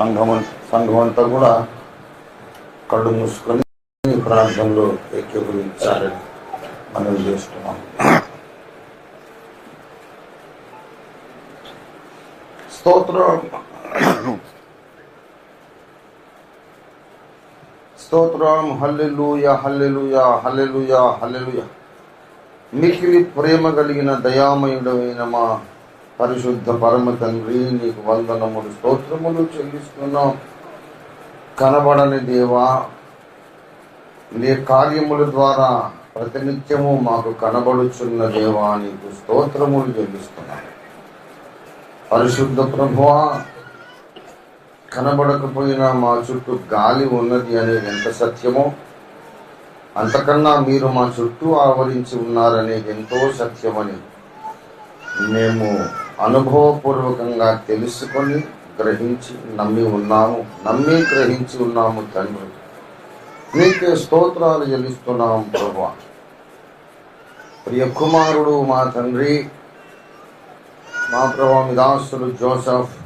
సంఘం సంఘం అంతా కూడా కళ్ళు మూసుకొని ప్రార్థనలో ఏకీభవించాలని మనం చేస్తున్నాం. స్తోత్రం. స్తోత్రం. హల్లెలూయ హల్లెలూయ హల్లెలూయ హల్లెలూయ. మికిలి ప్రేమ కలిగిన దయామయుడమైన మా పరిశుద్ధ పరమ తండ్రి నీకు వందనములు స్తోత్రములు చెల్లిస్తున్నాం. కనబడని దేవా నీ కార్యముల ద్వారా ప్రతినిత్యము మాకు కనబడుచున్న దేవా నీకు స్తోత్రములు చెల్లిస్తున్నాం పరిశుద్ధ ప్రభువా కనబడకపోయినా మా చుట్టూ గాలి ఉన్నది అనేది ఎంత సత్యమో అంతకన్నా మీరు మా చుట్టూ ఆవరించి ఉన్నారనేది ఎంతో సత్యమని మేము అనుభవపూర్వకంగా తెలుసుకొని గ్రహించి నమ్మి ఉన్నాము. నమ్మి గ్రహించి ఉన్నాము తండ్రి. నీకే స్తోత్రాలు చెల్లిస్తున్నాం ప్రభు. ప్రియ కుమారుడు మా తండ్రి మా ప్రభా మీ జోసఫ్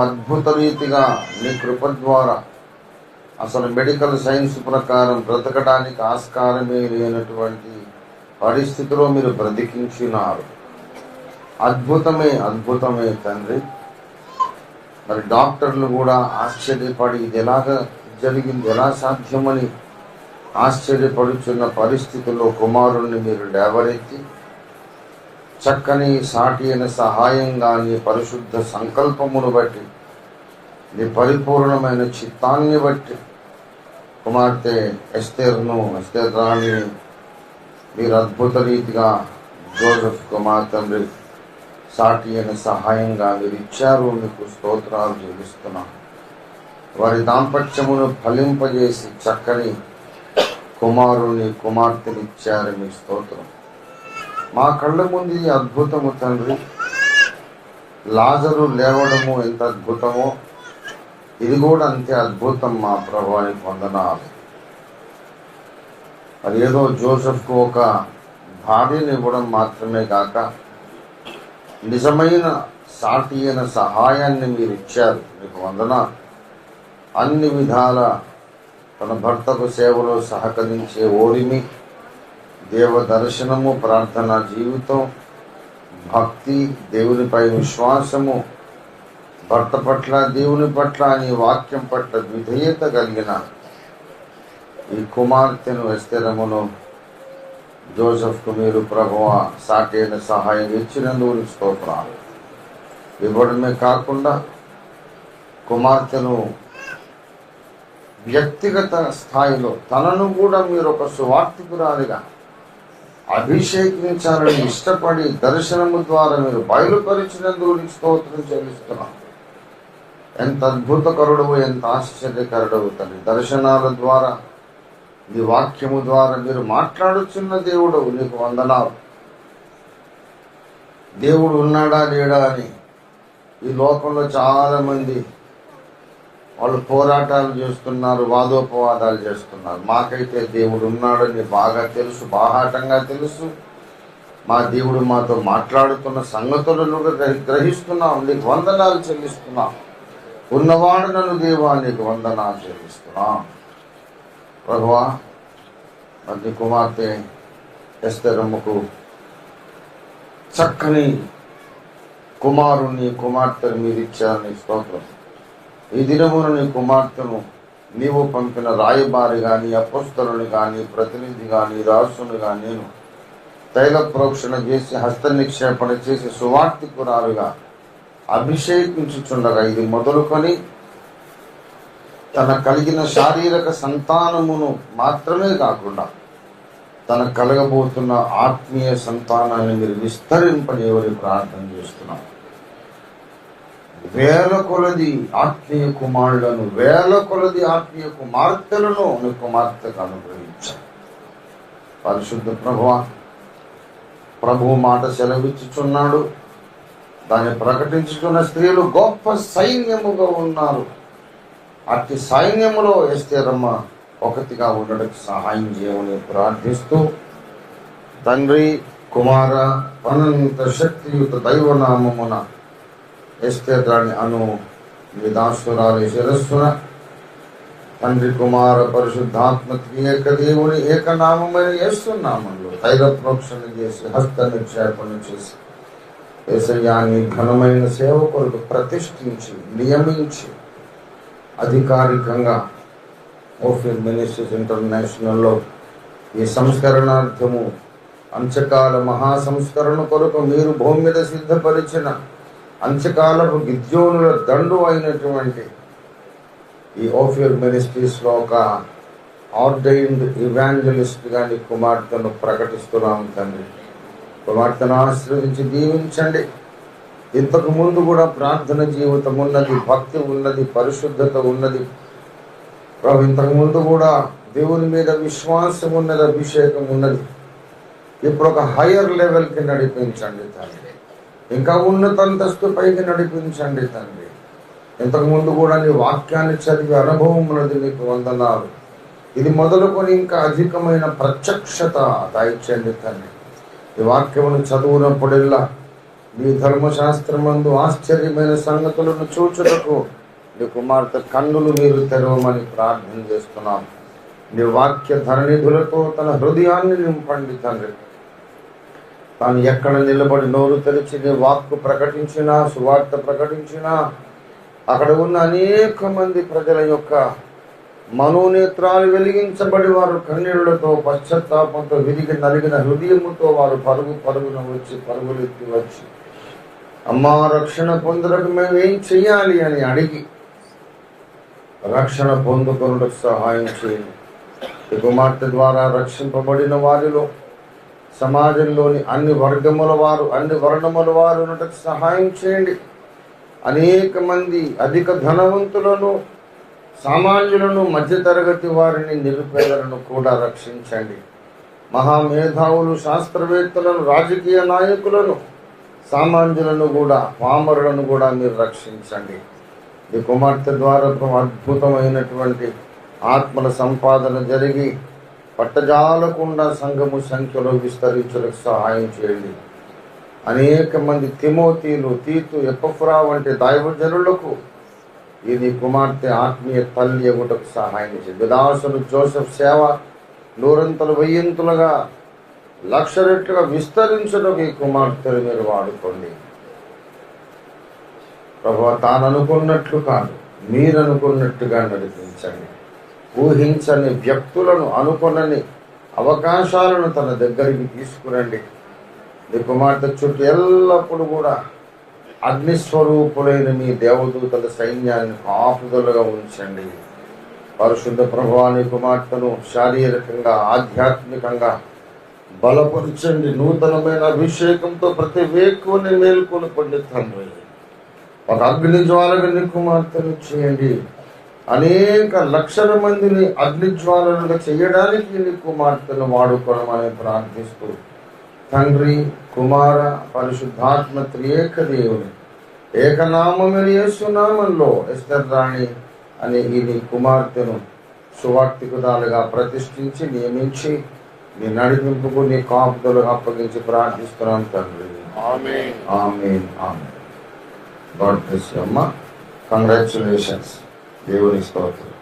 అద్భుత రీతిగా నీ కృప ద్వారా అసలు మెడికల్ సైన్స్ ప్రకారం బ్రతకడానికి ఆస్కారమే లేనటువంటి పరిస్థితిలో మీరు బ్రతికించినారు. అద్భుతమే అద్భుతమే తండ్రి. మరి డాక్టర్లు కూడా ఆశ్చర్యపడి ఇది ఎలాగ జరిగింది ఎలా సాధ్యమని ఆశ్చర్యపడుచున్న పరిస్థితుల్లో కుమారుణ్ణి మీరు లేవనెత్తి చక్కని సాటి అయిన సహాయంగా నీ పరిశుద్ధ సంకల్పమును బట్టి నీ పరిపూర్ణమైన చిత్తాన్ని బట్టి కుమార్తె ఎస్తేర్ను ఎస్తేర్ రాణిని మీరు అద్భుత రీతిగా జోసఫ్ కుమార్ తండ్రి సాటి అయిన సహాయంగా మీరు ఇచ్చారు మీకు స్తోత్రాలు జీవిస్తున్నాం వారి దాంపత్యమును ఫలింపజేసి చక్కని కుమారుని కుమార్తెని ఇచ్చారు మీ స్తోత్రం. మా కళ్ళ ముందు అద్భుతము తండ్రి లాజరు లేవడము ఎంత అద్భుతమో ఇది కూడా అంతే అద్భుతం మా ప్రభానికి వందనాలు. మరి ఏదో జోసెఫ్కు ఒక భార్యను ఇవ్వడం మాత్రమే కాక నిజమైన సాటి అయిన సహాయాన్ని మీరు ఇచ్చారు మీకు వందన అన్ని విధాల తన భర్తకు సేవలో సహకరించే ఓరిమి దేవ దర్శనము ప్రార్థన జీవితం భక్తి దేవునిపై విశ్వాసము భర్త పట్ల దేవుని పట్ల నీ వాక్యం పట్ల విధేయత కలిగిన ఈ కుమార్తెను ఎస్తరమును జోసెఫ్కు మీరు ప్రభువ అయిన సహాయం ఇచ్చినందుకు స్తోత్రాలు. ఇవ్వడమే కాకుండా కుమార్తెను వ్యక్తిగత స్థాయిలో తనను కూడా మీరు ఒక సువార్థికురాలిగా అభిషేకించాలని ఇష్టపడి దర్శనము ద్వారా మీరు బయలుపరిచినందుకు నీకు స్తోత్రం చెల్లిస్తున్నాం. ఎంత అద్భుతకరుడవు ఎంత ఆశ్చర్యకరుడవు తల్లి. దర్శనాల ద్వారా నీ వాక్యము ద్వారా మీరు మాట్లాడుచున్న దేవుడు నీకు వందనాలు. దేవుడు ఉన్నాడా లేడా అని ఈ లోకంలో చాలా మంది వాళ్ళు పోరాటాలు చేస్తున్నారు వాదోపవాదాలు చేస్తున్నారు. మాకైతే దేవుడు ఉన్నాడని బాగా తెలుసు బాహాటంగా తెలుసు. మా దేవుడు మాతో మాట్లాడుతున్న సంగతులను గ్రహిస్తున్నాం నీకు వందనాలు చెల్లిస్తున్నాం. ఉన్నవాడు నన్ను దేవా నీకు వందనాలు చెల్లిస్తున్నాం. ప్రభువా మరి కుమార్తె ఎస్తరమ్మకు చక్కని కుమారుని కుమార్తెను మీరు ఇచ్చారని స్తోత్రం ఈ దినమున నీ కుమార్తెను నీవు పంపిన రాయబారి కానీ అపస్తులను కానీ ప్రతినిధి కానీ రాసును కానీ నేను తైల ప్రోక్షణ చేసి హస్త నిక్షేపణ చేసి సువార్తికురాలుగా అభిషేకించుచుండగా ఇది మొదలుకొని తన కలిగిన శారీరక సంతానమును మాత్రమే కాకుండా తన కలగబోతున్న ఆత్మీయ సంతానాన్ని మీరు విస్తరింపజేయవని ప్రార్థన చేస్తున్నాం. వేల కొలది ఆత్మీయ కుమారులను వేల కొలది ఆత్మీయ కుమార్తెలను నీ కుమార్తెకు అనుగ్రహించారు పరిశుద్ధ ప్రభువ ప్రభు మాట సెలవిచ్చుచున్నాడు. దాన్ని ప్రకటించుకున్న స్త్రీలు గొప్ప సైన్యముగా ఉన్నారు. అతి సైన్యములో ఎస్తేరమ్మ ఒకటిగా ఉండడానికి సహాయం చేయమని ప్రార్థిస్తూ తండ్రి కుమార అనంత శక్తియుత దైవనామమున ఎస్తేరాన్ని అను మీ శిరస్సున. తండ్రి కుమార పరిశుద్ధాత్మ ఏక దేవుని ఏకనామమైన యేసునామంలో తైల ప్రోక్షణ చేసి హస్త నిక్షేపణ చేసి ఏసయ్యాన్ని ఘనమైన సేవ కొరకు ప్రతిష్ఠించి నియమించి అధికారికంగా ఓఫిర్ మినిస్ట్రీస్ ఇంటర్నేషనల్లో ఈ సంస్కరణార్థము అంచకాల మహాసంస్కరణ కొరకు మీరు భూమి మీద సిద్ధపరిచిన అంచకాలపు విద్యోనుల దండు అయినటువంటి ఈ ఓఫియర్ మినిస్ట్రీస్లో ఒక ఆర్డైన్డ్ ఇవాంజలిస్ట్ గాని కుమార్తెను ప్రకటిస్తున్నాం తండ్రి. కుమార్తెను ఆశ్రయించి దీవించండి. ఇంతకు ముందు కూడా ప్రార్థన జీవితం ఉన్నది భక్తి ఉన్నది పరిశుద్ధత ఉన్నది. ప్రభు ఇంతకు ముందు కూడా దేవుని మీద విశ్వాసం ఉన్నది అభిషేకం ఉన్నది. ఇప్పుడు ఒక హయ్యర్ లెవెల్కి నడిపించండి తండ్రి. ఇంకా ఉన్నత అంతస్తు పైకి నడిపించండి తండ్రి. ఇంతకు ముందు కూడా నీ వాక్యాన్ని చదివి అనుభవం ఉన్నది నీకు వందనాలు. ఇది మొదలుకొని ఇంకా అధికమైన ప్రత్యక్షత దయచేయండి తండ్రి. ఈ వాక్యమును చదువునప్పుడెల్లా నీ ధర్మశాస్త్రమందు ఆశ్చర్యమైన సంగతులను చూచుటకు నీ కుమార్తె కన్నులు మీరు తెరవమని ప్రార్థన చేస్తున్నాం. నీ వాక్య ధరణిధులతో తన హృదయాన్ని నింపండి తండ్రి. తాను ఎక్కడ నిలబడి నోరు తెరిచి నీ వాక్కు ప్రకటించినా సువార్త ప్రకటించినా అక్కడ ఉన్న అనేక మంది ప్రజల యొక్క మనోనేత్రాలు వెలిగించబడి వారు కన్నీళ్ళతో పశ్చాత్తాపంతో విరిగి నలిగిన హృదయముతో వారు పరుగు పరుగున వచ్చి పరుగులెత్తి వచ్చి అమ్మా రక్షణ పొందడానికి మేము ఏం చెయ్యాలి అని అడిగి రక్షణ పొందుకొనుటకు సహాయం చేయండి. ఈ కుమార్తె ద్వారా రక్షింపబడిన వారిలో సమాజంలోని అన్ని వర్గముల వారు అన్ని వర్ణముల వారు ఉన్నటకు సహాయం చేయండి. అనేక మంది అధిక ధనవంతులను సామాన్యులను మధ్యతరగతి వారిని నిరుపేదలను కూడా రక్షించండి. మహామేధావులు శాస్త్రవేత్తలను రాజకీయ నాయకులను సామాన్యులను కూడా పామరులను కూడా మీరు రక్షించండి. ఈ కుమార్తె ద్వారా అద్భుతమైనటువంటి ఆత్మల సంపాదన జరిగి పట్టజాలకుండా సంఘము సంఖ్యలో విస్తరించడానికి సహాయం చేయండి. అనేక మంది తిమోతీలు తీతు ఎపఫ్రా వంటి దైవజనులకు ఇది కుమార్తె ఆత్మీయ తల్లి ఎగుటకు సహాయం చేయండి. విదాసులు జోసెఫ్ సేవ నూరంతలు వెయ్యింతులుగా లక్ష రెట్లుగా విస్తరించడం ఈ కుమార్తెలు మీరు వాడుకోండి. ప్రభు తాను అనుకున్నట్లు కాదు మీరు అనుకున్నట్టుగా నడిపించండి. ఊహించని వ్యక్తులను అనుకునని అవకాశాలను తన దగ్గరికి తీసుకురండి. మీ కుమార్తె చుట్టూ ఎల్లప్పుడూ కూడా అగ్నిస్వరూపులైన మీ దేవదూతల సైన్యాన్ని కాపుదలుగా ఉంచండి. పరిశుద్ధ ప్రభాని కుమార్తెను శారీరకంగా ఆధ్యాత్మికంగా బలపరచండి. నూతనమైన అభిషేకంతో ప్రతి వేకుని మేల్కొని పండి తండ్రి. ఒక అగ్ని జ్వాలగా కుమార్తెను చేయండి. అనేక లక్షల మందిని అగ్ని జ్వాలలుగా చేయడానికి నీ కుమార్తెను వాడుకోవడం ప్రార్థిస్తూ తండ్రి కుమార పరిశుద్ధాత్మ త్రియేక దేవుని ఏకనామమైన యేసునామంలో ఎస్తర్ రాణి అనే ఈ నీ కుమార్తెను సువార్తికురాలుగా ప్రతిష్ఠించి నియమించి నీ నడిపింపుకు నీ కాపుదలుగా అప్పగించి ప్రార్థిస్తున్నాం తండ్రి. గాడ్ బ్లెస్ అమ్మ. కంగ్రాచులేషన్స్ దేవుని స్తోత్రం.